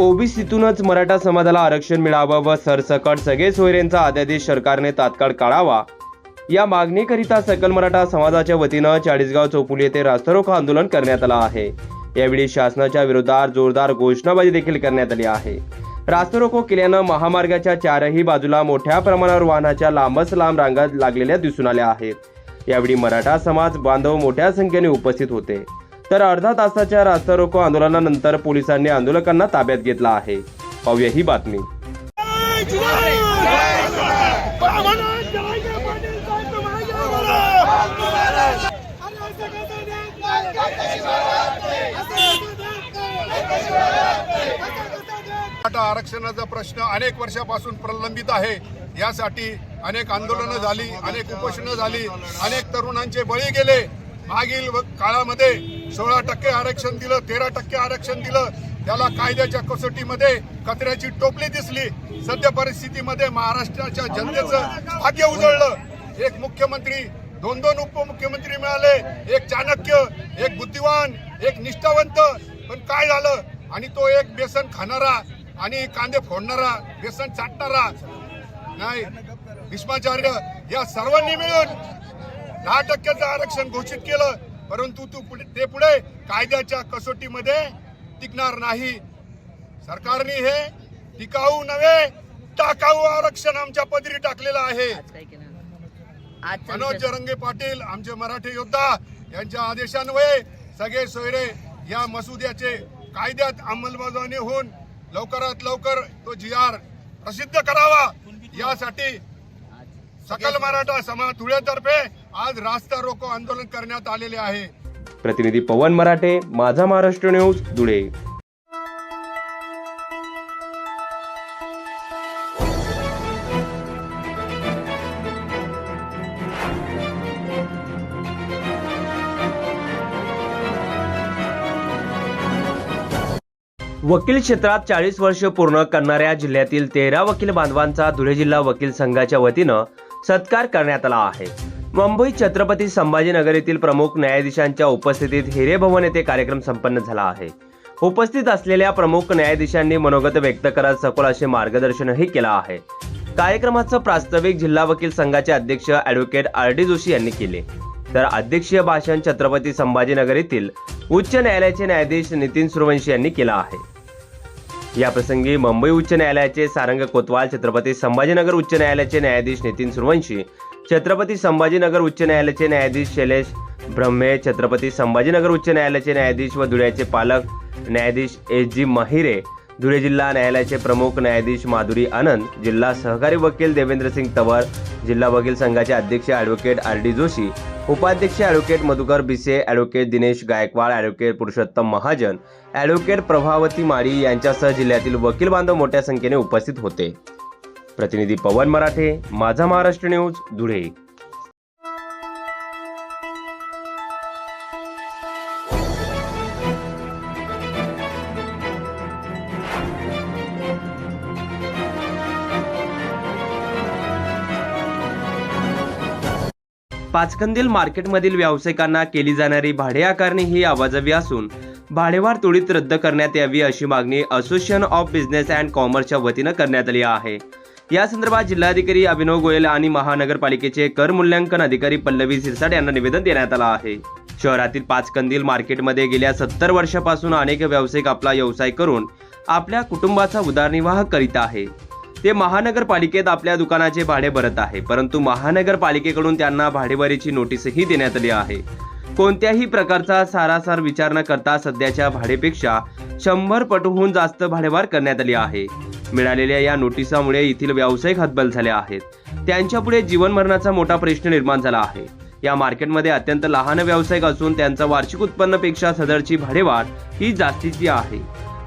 ओबीसीतूनच मराठा समाजाला आरक्षण मिळावं व सरसकट सगळे सोयऱ्यांचा अध्यादेश सरकारने तात्काळ काढावा. या मागणीकरिता सकल मराठा समाजाच्या वतीनं चाळीसगाव चौपुली येथे रास्तारोको आंदोलन करण्यात आलं आहे. यावेळी शासनाच्या विरोधात जोरदार घोषणाबाजी देखील करण्यात आली आहे. रास्तारोको केल्यानं महामार्गाच्या चारही बाजूला मोठ्या प्रमाणावर वाहनाच्या लांबच लांब रांगा लागलेल्या दिसून आल्या आहेत. यावेळी मराठा समाज बांधव मोठ्या संख्येने उपस्थित होते. तर अर्धा तासाच्या रास्ता रोको आंदोलनानंतर पोलिसांनी आंदोलकांना ताब्यात घेतला आहे. पाहूया ही बातमी. आरक्षणाचा प्रश्न अनेक वर्षापासून प्रलंबित आहे. यासाठी अनेक आंदोलनं झाली अनेक उपोषणं झाली अनेक तरुणांचे बळी गेले. मागील काळामध्ये सोळा टक्के आरक्षण दिलं तेरा टक्के आरक्षण दिलं. त्याला कायद्याच्या कसोटीमध्ये कचऱ्याची टोपली दिसली. सध्या परिस्थितीमध्ये महाराष्ट्राच्या जनतेचं भाग्य उजळलं. एक मुख्यमंत्री दोन दोन उपमुख्यमंत्री मिळाले. एक चाणक्य एक बुद्धिवान एक निष्ठावंत. पण काय झालं? आणि तो एक बेसन खाणारा आणि कांदे फोडणारा बेसन चाटणारा. नाही भीष्माचार्य या सर्वांनी मिळून दहा टक्क्याचं आरक्षण घोषित केलं. परंतु तू पुढे ते पुढे कायद्याच्या कसोटीमध्ये टिकणार नाही. सरकारने हे टिकाऊ नव्हे टाकाऊ आरक्षण आमच्या पदरी टाकलेलं आहे. मनोज जरंगे पाटील आमचे मराठी योद्धा यांच्या आदेशान्वये सगळे सोयरे या मसुद्याचे कायद्यात अंमलबजावणी होऊन लवकरात लवकर तो जी आर प्रसिद्ध करावा. यासाठी सकल मराठा समाज धुळेतर्फे आज रास्ता रोको आंदोलन करण्यात आलेले आहे. प्रतिनिधी पवन मराठे माझा महाराष्ट्र न्यूज धुळे. वकील क्षेत्रात चाळीस वर्ष पूर्ण करणाऱ्या जिल्ह्यातील तेरा वकील बांधवांचा धुळे जिल्हा वकील संघाच्या वतीनं सत्कार करण्यात आला आहे. मुंबई छत्रपती संभाजीनगर येथील प्रमुख न्यायाधीशांच्या उपस्थितीत हिरे भवन येथे कार्यक्रम संपन्न झाला आहे. उपस्थित असलेल्या प्रमुख न्यायाधीशांनी मनोगत व्यक्त करत सखोल असे मार्गदर्शनही केलं आहे. कार्यक्रमाचं प्रास्ताविक जिल्हा वकील संघाचे अध्यक्ष ॲडव्होकेट आर डी जोशी यांनी केले. तर अध्यक्षीय भाषण छत्रपती संभाजीनगर येथील उच्च न्यायालयाचे न्यायाधीश नितीन सुरवंशी यांनी केलं आहे. या प्रसंगी मुंबई उच्च न्यायालयाचे सारंग कोतवाल छत्रपती संभाजीनगर उच्च न्यायालयाचे न्यायाधीश नितीन सुरवंशी छत्रपती संभाजीनगर उच्च न्यायालयाचे न्यायाधीश शैलेश ब्रह्मे छत्रपती संभाजीनगर उच्च न्यायालयाचे न्यायाधीश व धुळ्याचे पालक न्यायाधीश एस जी महिरे धुळे जिल्हा न्यायालयाचे प्रमुख न्यायाधीश माधुरी आनंद जिल्हा सहकारी वकील देवेंद्र सिंग तवर जिल्हा वकील संघाचे अध्यक्ष ॲडव्होकेट आर डी जोशी उपाध्यक्ष advocate Madhukar Bise advocate Dinesh Gaikwad advocate Purushottam Mahajan advocate Prabhavati Mali यांच्यासह जिल्ह्यातील वकील बांधव मोठ्या संख्येने उपस्थित होते. प्रतिनिधी पवन मराठे माझा महाराष्ट्र न्यूज धुळे. पाचकंदील मार्केटमधील व्यावसायिकांना केली जाणारी भाडे आकारणी ही आवाजवी असून भाडेवाढ त्वरित रद्द करण्यात यावी अशी मागणी असोसिएशन ऑफ बिझनेस अँड कॉमर्सच्या वतीनं करण्यात आली आहे. या संदर्भात जिल्हाधिकारी अभिनव गोयल आणि महानगरपालिकेचे कर मूल्यांकन अधिकारी पल्लवी सिरसाट यांना निवेदन देण्यात आलं आहे. शहरातील पाचकंदील मार्केटमध्ये गेल्या सत्तर वर्षापासून अनेक व्यावसायिक आपला व्यवसाय करून आपल्या कुटुंबाचा उदरनिर्वाह करीत आहे. ते महानगरपालिकेत आपल्या दुकानाचे भाडे भरत आहे परंतु महानगरपालिकेकडून त्यांना भाडेवारीची नोटीसही देण्यात आली आहे. कोणत्याही प्रकारचा सारासार विचार न करता सध्याच्या भाडेपेक्षा शंभर पटहून जास्त भाडेवार करण्यात आली आहे. मिळालेल्या या नोटिसामुळे येथील व्यावसायिक हतबल झाले आहेत. त्यांच्यापुढे जीवन मरणाचा मोठा प्रश्न निर्माण झाला आहे. या मार्केटमध्ये अत्यंत लहान व्यावसायिक असून त्यांचा वार्षिक उत्पन्नापेक्षा सदरची भाडेवाढ ही जास्तीची आहे.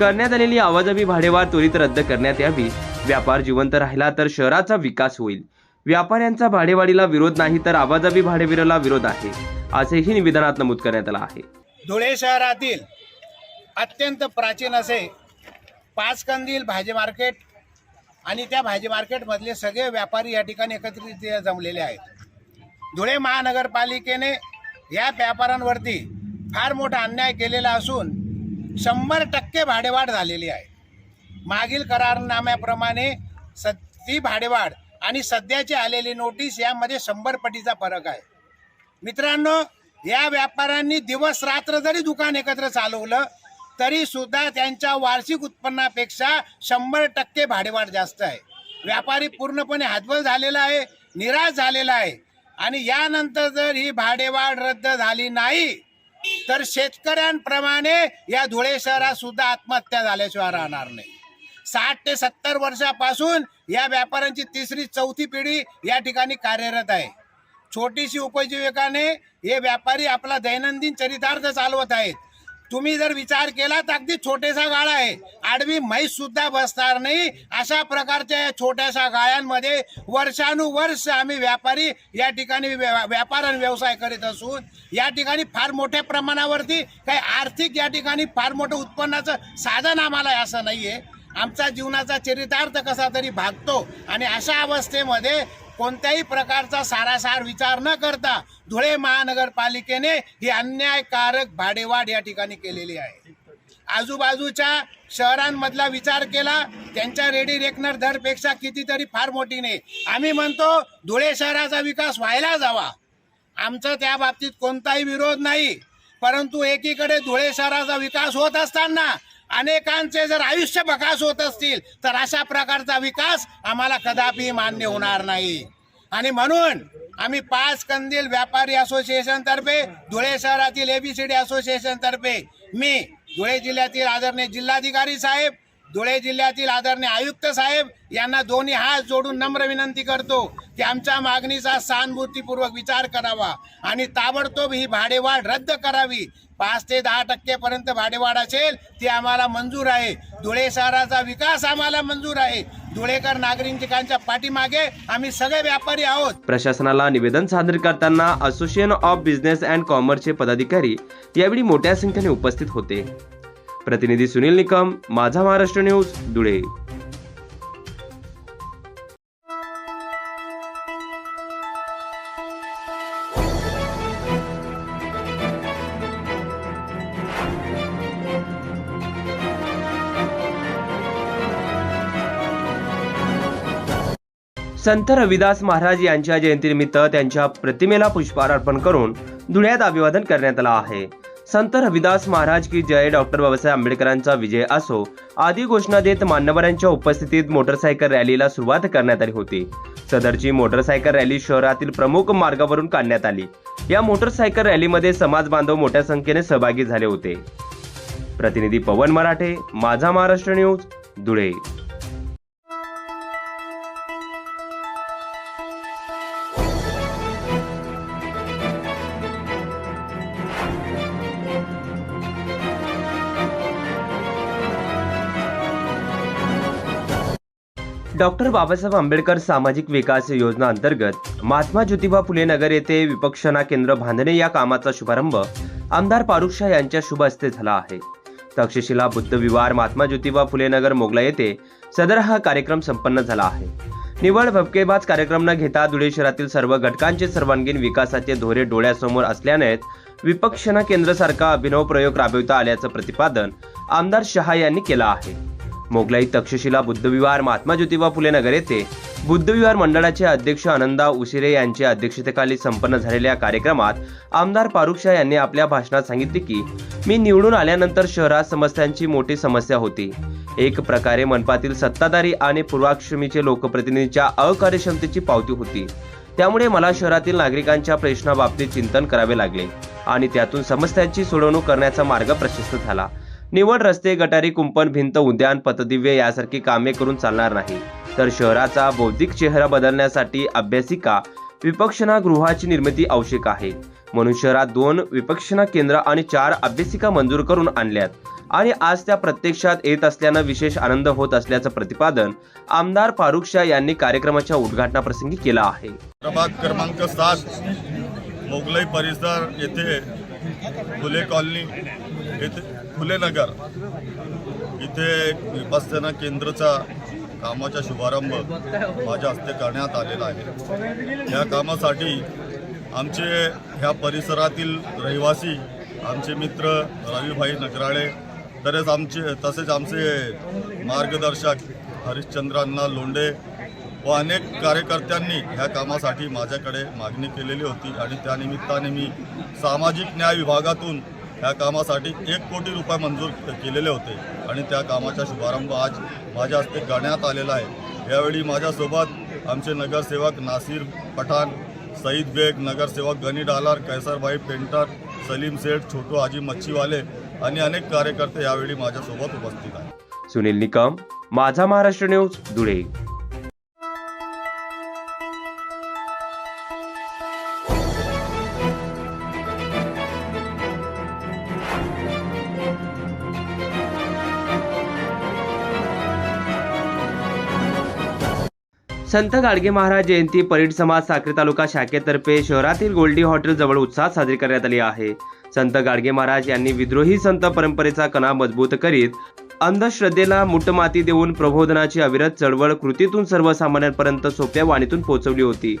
करण्यात आलेली आवाजवी भाडेवाढ त्वरित रद्द करण्यात यावी. व्यापार जिवंत राहिला तर शहराचा विकास होईल. व्यापाऱ्यांचा भाडेवाढीला विरोध नाही तर आवाजवी भाडेविरोला विरोध आहे. असेही निवेदनात नमूद करण्यात आलं आहे. धुळे शहरातील अत्यंत प्राचीन असे पाच कंदील भाजी मार्केट आणि त्या भाजी मार्केटमधले सगळे व्यापारी या ठिकाणी एकत्रित जमलेले आहेत. धुळे महानगरपालिकेने या व्यापाऱ्यांवरती फार मोठा अन्याय केलेला असून शंभर टक्के भाडेवाढ झालेली आहे. मागील करारनाम्याप्रमाणे स ती भाडेवाढ आणि सध्याची आलेली नोटीस यामध्ये शंभर पटीचा फरक आहे. मित्रांनो या व्यापाऱ्यांनी दिवस रात्र जरी दुकान एकत्र चालवलं तरी सुद्धा त्यांच्या वार्षिक उत्पन्नापेक्षा शंभर टक्के भाडेवाढ जास्त आहे. व्यापारी पूर्णपणे हातबल झालेला आहे निराश झालेला आहे. आणि यानंतर जर ही भाडेवाढ रद्द झाली नाही तर शेतकऱ्यांप्रमाणे या धुळे शहरात सुद्धा आत्महत्या झाल्याशिवाय राहणार नाही. साठ ते सत्तर वर्षापासून या व्यापाऱ्यांची तिसरी चौथी पिढी या ठिकाणी कार्यरत आहे. छोटीशी उपजीविकाने हे व्यापारी आपला दैनंदिन चरितार्थ चालवत आहेत. तुम्ही जर विचार केला तर अगदी छोटेसा गाळा आहे. आडवी म्हैस सुद्धा बसणार नाही. अशा प्रकारच्या या छोट्याशा गाळ्यांमध्ये वर्षानुवर्ष आम्ही व्यापारी या ठिकाणी व्या- व्यापार आणि व्यवसाय करीत असून या ठिकाणी फार मोठ्या प्रमाणावरती काही आर्थिक या ठिकाणी फार मोठं उत्पन्नाचं साधन आम्हाला असं असं आहे आमचा जीवनाचा चरितार्थ कसा तरी भागतो आणि अशा अवस्थेमध्ये कोणत्याही प्रकारचा सारासार विचार न करता धुळे महानगरपालिकेने ही अन्यायकारक भाडेवाढ या ठिकाणी केलेली आहे. आजूबाजूच्या शहरांमधला विचार केला त्यांच्या रेडी रेकनर दरपेक्षा कितीतरी फार मोठी नाही. आम्ही म्हणतो धुळे शहराचा विकास व्हायला जावा. आमचा त्या बाबतीत कोणताही विरोध नाही. परंतु एकीकडे धुळे शहराचा विकास होत असताना अनेकांचे जर आयुष्य बकास होत असतील तर अशा प्रकारचा विकास आम्हाला कदापि मान्य होणार नाही. आणि म्हणून आम्ही पाच कंदील व्यापारी असोसिएशन तर्फे धुळे शहरातील एबीसीडी असोसिएशन तर्फे मी धुळे जिल्ह्यातील आदरणीय जिल्हाधिकारी साहेब धुळे जिल्ह्यातील आदरणीय आयुक्त साहेब यांना दोन्ही हात जोडून नम्र विनंती करतो की आमच्या मागणीचा सहानुभूतीपूर्वक विचार करावा आणि ताबडतोब ही भाडेवाढ रद्द करावी. पाच ते दहा टक्केपर्यंत भाडेवाढ असेल ती आम्हाला मंजूर आहे. धुळे शहराचा विकास आम्हाला मंजूर आहे. धुळेकर नागरिकांच्या पाठीमागे आम्ही सगळे व्यापारी आहोत. प्रशासनाला निवेदन सादर करताना असोसिएशन ऑफ बिझनेस अँड कॉमर्सचे पदाधिकारी यावेळी मोठ्या संख्येने उपस्थित होते. प्रतिनिधी सुनील निकम माझा महाराष्ट्र न्यूज धुळे. संत रविदास महाराज यांच्या जयंतीनिमित्त त्यांच्या प्रतिमेला पुष्पहार अर्पण करून धुळ्यात अभिवादन करण्यात आलं आहे. संत रविदास महाराज की जय डॉक्टर बाबासाहेब आंबेडकरांचा विजय असो आदी घोषणा देत मान्यवरांच्या उपस्थितीत मोटरसायकल रॅलीला सुरुवात करण्यात आली होती. सदरची मोटरसायकल रॅली शहरातील प्रमुख मार्गावरून काढण्यात आली. या मोटरसायकल रॅलीमध्ये समाज बांधव मोठ्या संख्येने सहभागी झाले होते. प्रतिनिधी पवन मराठे माझा महाराष्ट्र न्यूज धुळे. डॉक्टर बाबासाहेब आंबेडकर सामाजिक विकास योजना अंतर्गत महात्मा ज्योतिबा फुले नगर येथे विपक्षणा केंद्र बांधणे या कामाचा शुभारंभ आमदार फारुख शाह यांच्या शुभ हस्ते झाला आहे. तक्षशिला बुद्ध विवार महात्मा ज्योतिबा फुले नगर मोगला येथे सदर हा कार्यक्रम संपन्न झाला आहे. निवड भपकेबाज कार्यक्रम न घेता धुळे शहरातील सर्व घटकांचे सर्वांगीण विकासाचे धोरे डोळ्यासमोर असल्याने विपक्षणा केंद्रसारखा अभिनव प्रयोग राबविता आल्याचं प्रतिपादन आमदार शहा यांनी केलं आहे. मोगलाई तक्षशिला बुद्धविहार महात्मा ज्योतिबा फुले नगर येथे बुद्धविहार मंडळाचे अध्यक्ष आनंदा उशिरे यांच्या अध्यक्षतेखाली संपन्न झालेल्या कार्यक्रमात आमदार फारुख शाह यांनी आपल्या भाषणात सांगितले की मी निवडून आल्यानंतर शहरात समस्यांची मोठी समस्या होती. एक प्रकारे मनपातील सत्ताधारी आणि पूर्वाक्षमीचे लोकप्रतिनिधींच्या अकार्यक्षमतेची पावती होती. त्यामुळे मला शहरातील नागरिकांच्या प्रश्नाबाबतीत चिंतन करावे लागले आणि त्यातून समस्यांची सोडवणूक करण्याचा मार्ग प्रशस्त झाला. निवड रस्ते गटारी कुंपण भिंत उद्यान पथदिव्य यासारखी कामे करून चालणार नाही. तर शहराचा बौद्धिक चेहरा बदलण्यासाठी अभ्यासिका विपक्षणा गृहाची निर्मिती आवश्यक आहे. म्हणून शहरात दोन विपक्षणा केंद्र आणि चार अभ्यासिका मंजूर करून आणल्यात. आणि आज त्या प्रत्यक्षात येत असल्यानं विशेष आनंद होत असल्याचं प्रतिपादन आमदार फारुख शाह यांनी कार्यक्रमाच्या उद्घाटनाप्रसंगी केलं आहे. प्रभाग क्रमांक सात मोगलाई परिसर येथे फुले कॉलनी येथे फुलेनगर इथे एक केंद्रचा कामाचा शुभारंभ माझ्या हस्ते करण्यात आलेला आहे. या कामासाठी आमचे ह्या परिसरातील रहिवासी आमचे मित्र रविभाई नगराळे तसेच आमचे तसेच आमचे मार्गदर्शक हरिश्चंद्रांना लोंडे व अनेक कार्यकर्त्यांनी ह्या कामासाठी माझ्याकडे मागणी केलेली होती आणि त्यानिमित्ताने मी सामाजिक न्याय विभागातून ह्या कामासाठी एक कोटी रुपये मंजूर केलेले होते आणि त्या कामाचा शुभारंभ आज माझ्या हस्ते करण्यात आलेला आहे. यावेळी माझ्यासोबत आमचे नगरसेवक नासिर पठाण सईद बेग नगरसेवक गनी डालार कैसरभाई पेंटर सलीम सेठ छोटू हाजी मच्छीवाले आणि अनेक कार्यकर्ते यावेळी माझ्यासोबत उपस्थित आहेत. सुनील निकम माझा महाराष्ट्र न्यूज धुळे. संत गाडगे महाराज जयंती परीड समाज साखरे तालुका शाखेतर्फे शहरातील गोल्डी हॉटेल जवळ उत्साहात साजरी करण्यात आली आहे. संत गाडगे महाराज यांनी विद्रोही संत परंपरेचा कणा मजबूत करीत अंधश्रद्धेला मुठमाती देऊन प्रबोधनाची अविरत चळवळ कृतीतून सर्वसामान्यांपर्यंत सोप्या वाणीतून पोहोचवली होती.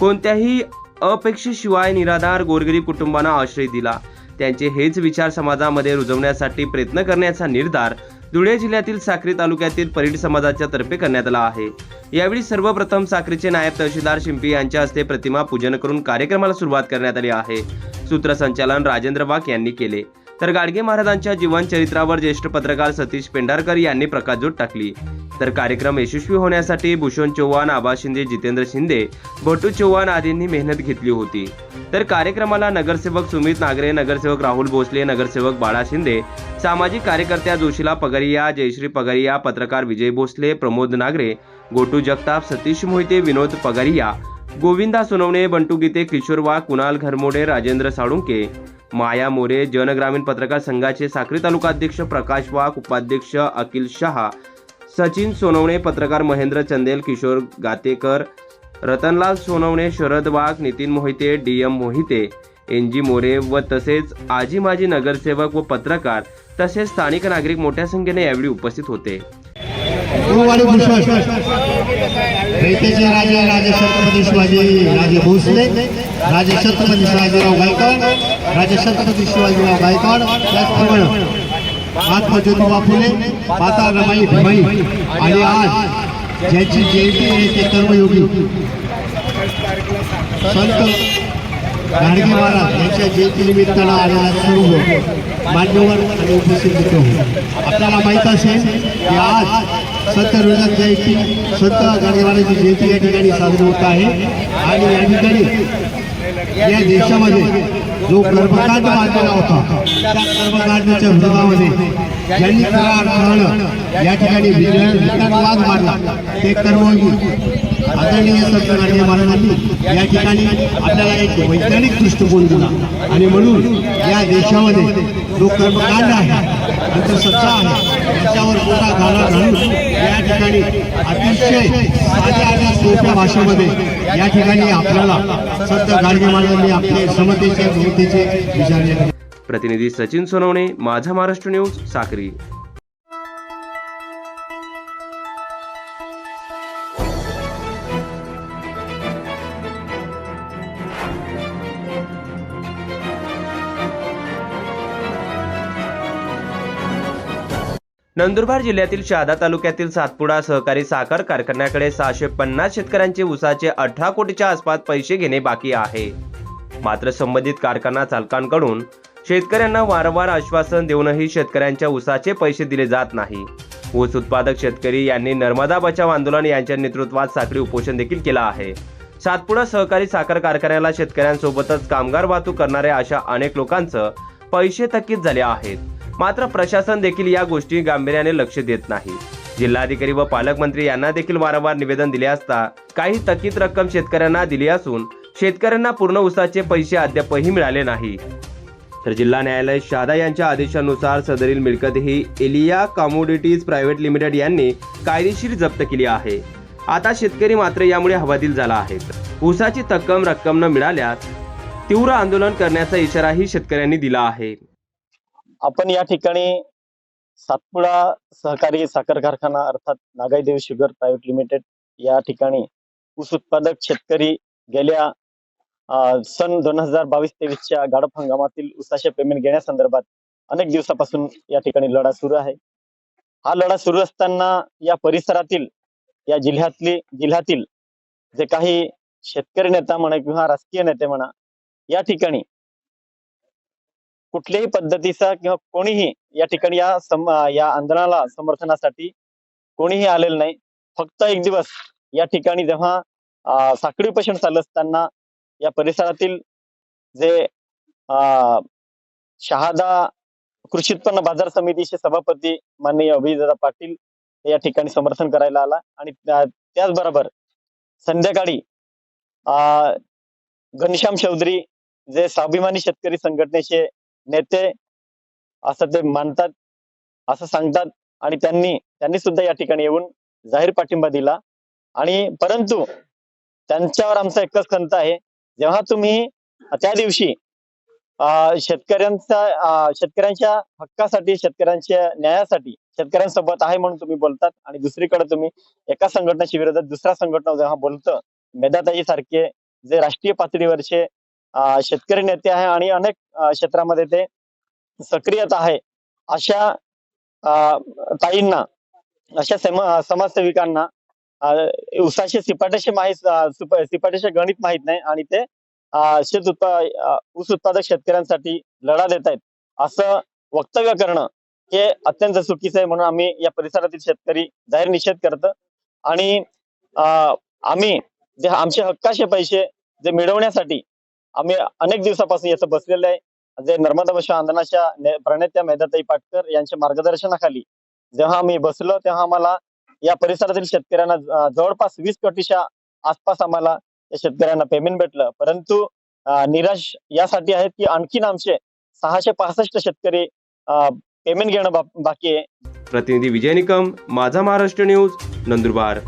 कोणत्याही अपेक्षेशिवाय निराधार गोरगरीब कुटुंबांना आश्रय दिला. त्यांचे हेच विचार समाजामध्ये रुजवण्यासाठी प्रयत्न करण्याचा निर्धार धुळे जिल्ह्यातील साक्री तालुक्यातील परीड समाजाच्या तर्फे करण्यात आला आहे. यावेळी सर्वप्रथम साक्रीचे नायब तहसीलदार शिंपी यांच्या हस्ते प्रतिमा पूजन करून कार्यक्रमाला सुरुवात करण्यात आली आहे. सूत्रसंचालन राजेंद्र वाघ यांनी केले. तर गाडगे महाराजांच्या जीवनचरित्रावर ज्येष्ठ पत्रकार सतीश पेंढारकर यांनी प्रकाशजोत टाकली. तर कार्यक्रम यशस्वी होण्यासाठी भूषण चव्हाण आबा शिंदे जितेंद्र शिंदे भटू चव्हाण आदींनी मेहनत घेतली होती. तर कार्यक्रमाला नगरसेवक सुमित नागरे नगरसेवक राहुल भोसले नगरसेवक बाळा शिंदे सामाजिक कार्यकर्त्या जोशीला पगरिया जयश्री पगरिया पत्रकार विजय भोसले प्रमोद नागरे गोटू जगताप सतीश मोहिते विनोद पगरिया गोविंदा सोनवणे बंटू गीते किशोर वाघ कुणाल घरमोडे राजेंद्र साळुंके माया मोरे जनग्रामीण पत्रकार संघाचे साक्री तालुका अध्यक्ष प्रकाश वाघ उपाध्यक्ष अखिल शहा सचिन सोनवणे पत्रकार Mahendra Chandel Kishor Gatekar Ratanlal Sonawane Sharad Wagh Nitin Mohite D M Mohite N G More व तसेच आजी माजी नगरसेवक व पत्रकार तसेच स्थानिक नागरिक मोठ्या संख्येने यावेळी उपस्थित होते. राजे राजे छत्रपती शिवाजी राजे भोसले राजे छत्रपती शिवाजीराव गायकवाड राजे छत्रपती शिवाजीराव गायकवाड त्याचप्रमाणे महात्मा ज्योतिबा फुले माता रमाई भीमाई. आणि आज ज्याची जयंती आहे ते कर्मयोगी. संत गाडगे महाराज यांच्या जयंतीनिमित्तानं आलेला सर्व हो. मान्यवर आणि उपस्थित मित्र हो. आपल्याला माहीत असेल की आज संत रोजक जयंती संत गाडगे महाराजांची जयंती या ठिकाणी साजरी होत आहे. आणि या ठिकाणी या देशामध्ये जो गर्भकांड मांडलेला होता त्या कर्मकांडाच्या विरोधामध्ये ज्यांनी खरा या ठिकाणी वाद मारला ते कर्मयोगी आदरणीय संत गाडगे महाराजांनी या ठिकाणी आपल्याला एक वैज्ञानिक दृष्टिकोन दिला. आणि म्हणून या देशामध्ये जो कर्मकांड आहे अंधश्रद्धा आहे त्याच्यावर मोठा घाला घालून या ठिकाणी अतिशय साध्या आणि सोप्या भाषेमध्ये या ठिकाणी आपल्याला संत गाडगे महाराजांनी आपले समतेचे समतेचे विचारले प्रतिनिधी सचिन सोनवणे माझा महाराष्ट्र न्यूज साक्री. नंदुरबार जिल्ह्यातील शहादा तालुक्यातील सातपुडा सहकारी साखर कारखान्याकडे सहाशे पन्नास शेतकऱ्यांचे ऊसाचे अठरा कोटीच्या आसपास पैसे घेणे बाकी आहे. मात्र संबंधित कारखाना चालकांकडून शेतकऱ्यांना वारंवार आश्वासन देऊनही शेतकऱ्यांच्या ऊसाचे पैसे दिले जात नाही. ऊस उत्पादक शेतकरी यांनी नर्मदा बचाव आंदोलन यांच्या नेतृत्वात साखळी उपोषण देखील केलं आहे. सातपुडा सहकारी साखर कारखान्याला शेतकऱ्यांसोबतच कामगार वाहतूक करणाऱ्या अशा अनेक लोकांचं पैसे थकीत झाले आहेत. मात्र प्रशासन देखील या गोष्टी गांभीर्याने लक्ष देत नाही. जिल्हाधिकारी व पालकमंत्री यांना देखील वारंवार निवेदन दिले असता काही थकीत रक्कम शेतकऱ्यांना दिली असून शेतकऱ्यांना पूर्ण ऊसाचे पैसे अद्यापही मिळाले नाही. तर जिल्हा न्यायालय शहादा यांच्या आदेशानुसार सदरील मिळकत ही एलिया कमोडिटीज प्रायव्हेट लिमिटेड यांनी कायदेशीर जप्त केली आहे. आता शेतकरी मात्र यामुळे हवादिल झाला आहे ऊसाची तक्कम रक्कम न मिळाल्यास तीव्र आंदोलन करण्याचा इशाराही शेतकऱ्यांनी दिला आहे. आपण या ठिकाणी सातपुडा सहकारी साखर कारखाना अर्थात नागाईदेव शुगर प्रायव्हेट लिमिटेड या ठिकाणी ऊस उत्पादक शेतकरी गेल्या सन दोन हजार बावीस तेवीसच्या गाडप हंगामातील ऊसाचे पेमेंट घेण्यासंदर्भात अनेक दिवसापासून या ठिकाणी लढा सुरू आहे. हा लढा सुरू असताना या परिसरातील या जिल्ह्यातली जिल्ह्यातील जे काही शेतकरी नेता म्हणा किंवा राजकीय नेते म्हणा या ठिकाणी कुठल्याही पद्धतीचा किंवा कोणीही या ठिकाणी या सम या आंदोलनाला समर्थनासाठी कोणीही आलेलं नाही. फक्त एक दिवस या ठिकाणी जेव्हा साखळी उपोषण चालू असताना या परिसरातील जे अं, शहादा कृषी उत्पन्न बाजार समितीचे सभापती माननीय अभिजितदादा पाटील हे या ठिकाणी समर्थन करायला आला आणि त्याचबरोबर संध्याकाळी अं, घनश्याम चौधरी जे स्वाभिमानी शेतकरी संघटनेचे नेते असं ते मानतात असं सांगतात आणि त्यांनी त्यांनी सुद्धा या ठिकाणी येऊन जाहीर पाठिंबा दिला. आणि परंतु त्यांच्यावर आमचा एकच खंत आहे जेव्हा तुम्ही त्या दिवशी अं, शेतकऱ्यांचा शेतकऱ्यांच्या हक्कासाठी शेतकऱ्यांच्या न्यायासाठी शेतकऱ्यांसोबत आहे म्हणून तुम्ही बोलतात आणि दुसरीकडे तुम्ही एका संघटनेच्या विरोधात दुसऱ्या संघटना जेव्हा बोलतं मेधाताई सारखे जे राष्ट्रीय पातळीवरचे शेतकरी नेते आहे आणि अनेक क्षेत्रामध्ये ते सक्रियता आहे अशा अं, ताईंना अशा सम समाजसेविकांना उसाचे सिपाट्याचे माहीत सिपाट्याचे गणित माहीत नाही आणि ते शेत उत्पा ऊस उत्पादक शेतकऱ्यांसाठी लढा देत आहेत असं वक्तव्य करणं हे अत्यंत चुकीचं आहे म्हणून आम्ही या परिसरातील शेतकरी जाहीर निषेध करतो आणि अं, आम्ही जे आमचे हक्काचे पैसे जे मिळवण्यासाठी आम्ही अनेक दिवसापासून याचं बसलेलं आहे. जे नर्मदा बचाव आंदोलनाच्या प्रणेत्या मेधाताई पाटकर यांच्या मार्गदर्शनाखाली जेव्हा आम्ही बसलो तेव्हा आम्हाला या परिसरातील शेतकऱ्यांना जवळपास वीस कोटीच्या आसपास आम्हाला या शेतकऱ्यांना पेमेंट भेटलं. परंतु निराश यासाठी आहेत की आणखीन आमचे सहाशे पासष्ट शेतकरी पेमेंट घेणं बाकी आहे. प्रतिनिधी विजय निकम माझा महाराष्ट्र न्यूज नंदुरबार.